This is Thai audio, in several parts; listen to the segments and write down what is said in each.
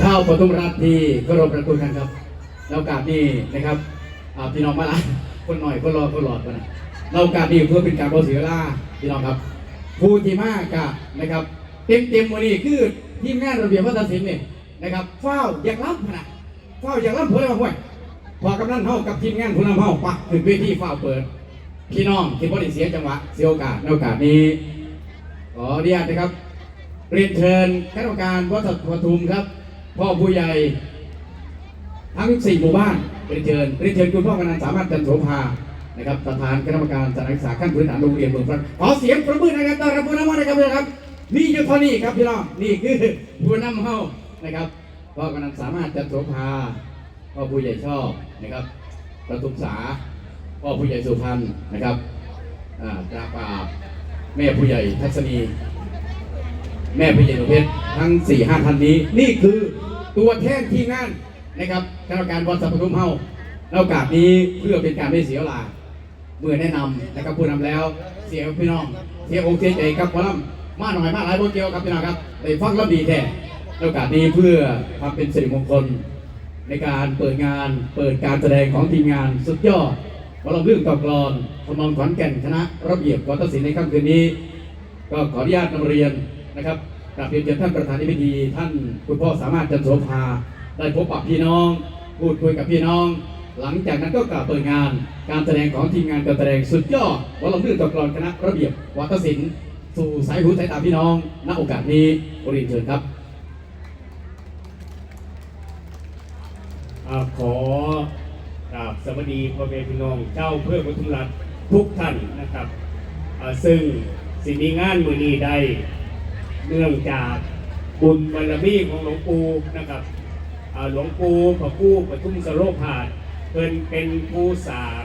เท่าประทุมรัฐที่เคารพประตูกันครับ แล้วกาสนี้นะครับพี่น้องมาละคนหน่อยคนรอคนหลอดกันะเรากาสนี้เพื่อเป็นการบริเสียเวลาพี่น้องครับผู้ที่มากะนะครับ เต็มเต็มวันนี้คือทีมงานระเบียบวัฒนศิลป์นี่นะครับเฝ้าอยากรับนาดเฝ้าอยากรับเพื่อมาห่วยพอกำนันเฮากับทีมงานผู้นำเฮาปะถึงเวทีเฝ้าเปิด พี่น้องที่บ่ได้เสียจังหวะเสียโอกาสในโอกาสนี้ขออนุญาตนะครับ เรียนเชิญคณะกรรมการวัดปทุมครับ พ่อผู้ใหญ่ ทั้งสี่หมู่บ้านเรียนเชิญเรียนเชิญคุณพ่อกำนันสามารถจันโสภานะครับประธานคณะกรรมการสถานศึกษาขั้นพื้นฐานโรงเรียนเมืองตรังขอเสียงประมือนะครับต้อนรับผู้นำเฮานะครับน้องครับ นี่อยู่เท่านี้ครับพี่น้องนี่คือผู้นำเฮานะครับพ่อกำนันสามารถจันโสภาพ่อผู้ใหญ่ชอบนะครับประทุมษาพ่อผู้ใหญ่สุพรรณนะครับอ่าตาปราแม่ผู้ใหญ่ทัศนี แม่พี่ใหญ่หนูเพชรทั้ง4ี่ห้าท่านนี้นี่คือ ตัวแทนที่งานนะครับคณะกรรมการบอลสัพพทุมเฮาในโอกาสนี้เพื่อเป็นการไม่เสียเวลาเมื่อแนะนำนะครับผู้นำแล้วเสียพี่น้อง เสียอกเสียใจครับพลำมาหน่อยมาหลายโบเกียวครับพี่น้องครับในฟังลำดีแท้ในโอกาสนี้เพื่อความเป็นสิริมงคล ในการเปิดงานเปิดการแสดงของทีมงานสุดยอดวรเรื่องตอกกลอนทำนองขอนแก่นคณะระเบียบวัฒนศิลป์ในค่ำคืนนี้ ก็ขออนุญาตนำเรียนนะครับ กราบเรียนเชิญท่านประธานในพิธีท่านคุณพ่อสามารถจันโสภาได้พบปะพี่น้อง พูดคุยกับพี่น้อง หลังจากนั้นก็กล่าวเปิดงาน การแสดงของทีมงานการแสดงสุดยอดวรลื่อนตกรอนคณะระเบียบวัฒนศิลป์สู่สายหูสายตาพี่น้องณโอกาสนี้เรียนเชิญครับขอกราบสวัสดีพ่อแม่พี่น้อง เจ้าเพื่อปทุรัฐทุกท่านนะครับ ซึ่งสิ่งมีงานมือนี้ได้ เนื่องจากบุญบารมีของหลวงปู่นะครับหลวงปู่พระกู้ปทุมสโรภาสเพิ่นเป็นผู้สร้าง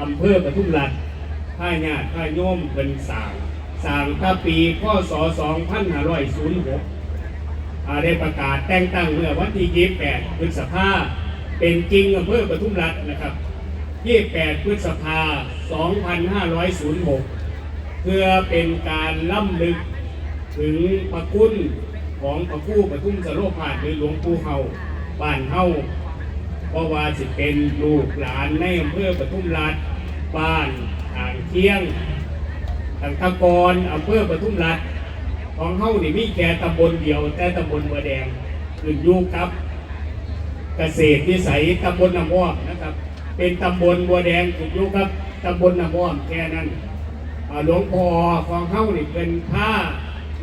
อำเภอปทุมรัฐข้าญาติข้าโยมเป็นสร้างสร้างตั้งปีพศ2506ได้ประกาศแต่งตั้งเมื่อวันที่28พฤษภาเป็นจริงอำเภอปทุมรัฐนะครับ28พฤษภา2506 เพื่อเป็นการล่ำลึก ถึงพระคุณของพระคู่ปทุมสโลภาสหรือหลวงปู่เฮาบ้านเฮาเพราะว่าสิเป็นลูกหลานในอำเภอปทุมรัฐบ้านทางเที่ยงทางตะกอนอำเภอปทุมรัฐของเฮานี่มีแค่ตำบลเดียว แต่ตำบลบัวแดงขึ้นอยู่กับ เกษตรวิสัยตำบลน้ำอ้อมนะครับ เป็นตำบลบัวแดงขึ้นอยู่กับตำบลน้ำอ้อมแค่นั้นหลวงพ่อของเฮานี่เป็นผ้า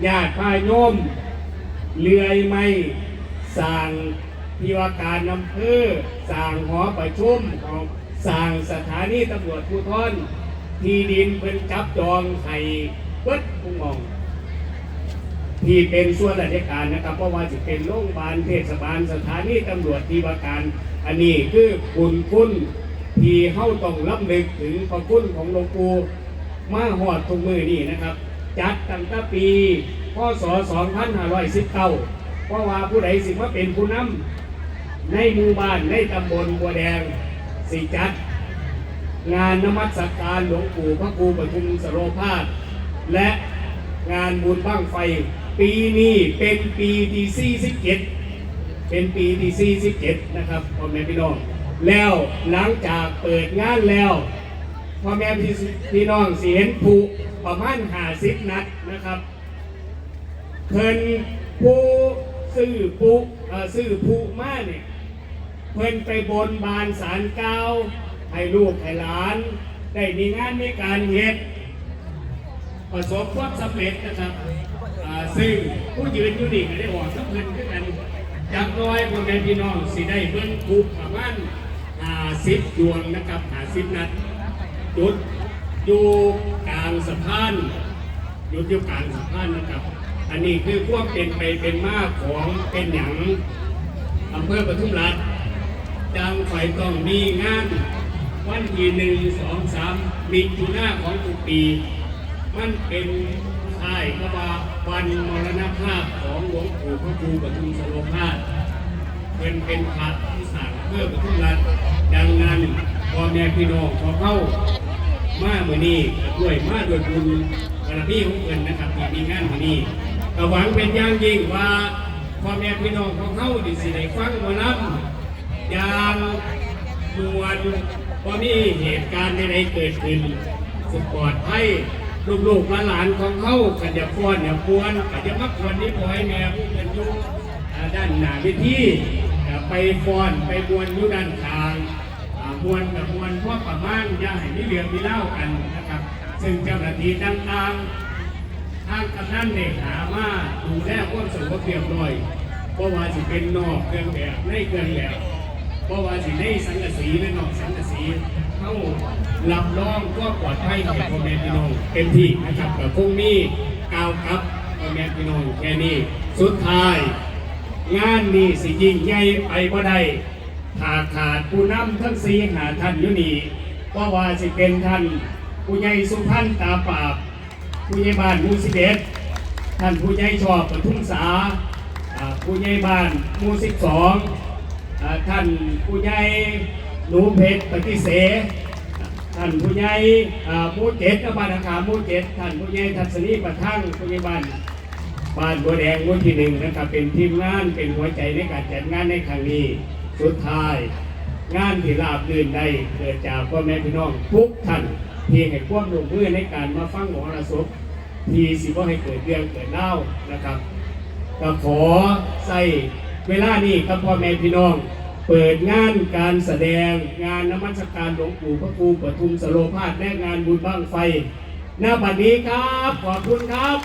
ญาติผ้าโยมเลื่อยไม้สร้างที่ว่าการอำเภอสร้างหอประชุมของสร้างสถานีตำรวจภูธรที่ดินเป็นจับจองให้เบิดผู้มอง ที่เป็นส่วนราชการนะครับเพราะว่าจะเป็นโรงพยาบาลเทศบาลสถานีตำรวจที่ว่าการ อันนี้คือคุณคุณที่เข้าต้องรับนึกถึงพระคุณของหลวงปู่มาหอดทุกมือนี่นะครับ จัดตั้งแต่ปีพศ2519เพราะว่าผู้ใดสิมาเป็นผู้นำในหมู่บ้านในตำบลบัวแดงสิจัด งานนมัสการหลวงปู่พระครูปทุมสโรภาสและงานบุญบ้างไฟ ปีนี้เป็นปีที่47เป็นปีที่47นะครับพ่อแม่พี่น้องแล้วหลังจากเปิดงานแล้ว พ่อแม่พี่พี่น้องสิเห็นผูประมาณ50นัดนะครับเพิ่นผู้ซื้อผู้ซื้อผู้มาเนี่ยเพิ่นไปบนบานสารเก้าให้ลูกให้หลาน ได้มีงานมีการเฮ็ดประสบความสำเร็จนะครับซึ่งผู้ยืนอยู่นี่ก็ได้บอกสักเพิ่นขึ้นกันจากน้อยพ่อแม่พี่น้องสิได้เบิ่งกุประมาณห้าสิบดวงนะครับห้าสิบนัด จุดอยู่กลางสะพานหยุดอยู่กลางสะพานนะครับ อันนี้คือพวกเป็นไปเป็นมาของเป็นหยังอำเภอปทุมรัฐจังไฟต้องมีงาน วันที่หนึ่งสองสามมิถุนาของทุกปี มันเป็นค่ายกว่าวันมรณภาพของหลวงปู่พระครูปทุมสโลภาสเป็นเป็นพระที่สั่งเพื่อปทุมรัฐดังนั้นพ่อแม่พี่น้องขอเข้า มาเมื่อนี้ด้วยมาด้วยบุญบารมีของเพิ่นนะครับที่มีงานเมื่อนี้ก็หวังเป็นอย่างยิ่งว่าพ่อแม่พี่น้องของเขาดิสิได้ฟังหมอลำอย่างมวนพอมีเหตุการณ์ใดๆเกิดขึ้นสุปลอดให้ลูกๆหลานของเขาขันจะฟ้อนอย่าปวนขันจะมักควรนี้ปล่อยแม่ผู้เงินยุ่ด้านหน้าวิธีไปฟ้อนไปบวนอยู่ด้านข้าง มวลกับมวลพวกประมาณอย่าให้มีเรื่องมีเล่ากันนะครับ ซึ่งเจ้าหน้าที่ต่างๆทางกำนันเนี่ยหามาดูแลความสงบเรียบร้อยเพราะว่าสิเป็นนอกเครื่องแบบในเครื่องแบบเพราะว่าสิในสังกะสีหรือนอกสังกะสีเข้ารับรองก็ปลอดภัยแก่พ่อแม่พี่น้องเต็มที่นะครับแต่คงมีกาวครับพ่อแม่พี่น้องแค่นี้สุดท้าย งานนี้สิยิ่งใหญ่ไปบ่ได้ ถ้าขาดผู้นำทั้งสีหาท่านอยู่นี่เพราว่าสิเป็นท่านผู้ใหญ่สุพรรณตาปราบ ผู้ใหญ่บ้านมูสิเอ็ดท่านผู้ใหญ่ชอบปทุมสาผู้ใหญ่บ้านมูสิบสองอท่านผู้ใหญ่หนูเพชรปฏิเสท่านผู้ใหญ่มูเจ็ดบ้านอาคามูเจ็ดท่านผู้ใหญ่ทัศนีประทั่งผู้ใหญ่บ้านบ้านบัวแดงวันที่หนึ่งนะครับเป็นทีมงานเป็นหัวใจในการจัดงานในครั้งนี้ สุดท้าย งานที่ราบรื่นได้เกิดจากพ่อแม่พี่น้องทุกท่านที่ให้ความร่วมมือในการมาฟังหมอระศพทีสิบ่ให้เกิดเรื่องเกิดเล่านะครับก็ขอใส่เวลานี้กับพ่อแม่พี่น้อง เปิดงานการแสดงงานนมัสการหลวงปู่พระครูปทุมสโลภาสและงานบุญบ้างไฟหน้าบัดนี้ครับ ขอบคุณครับ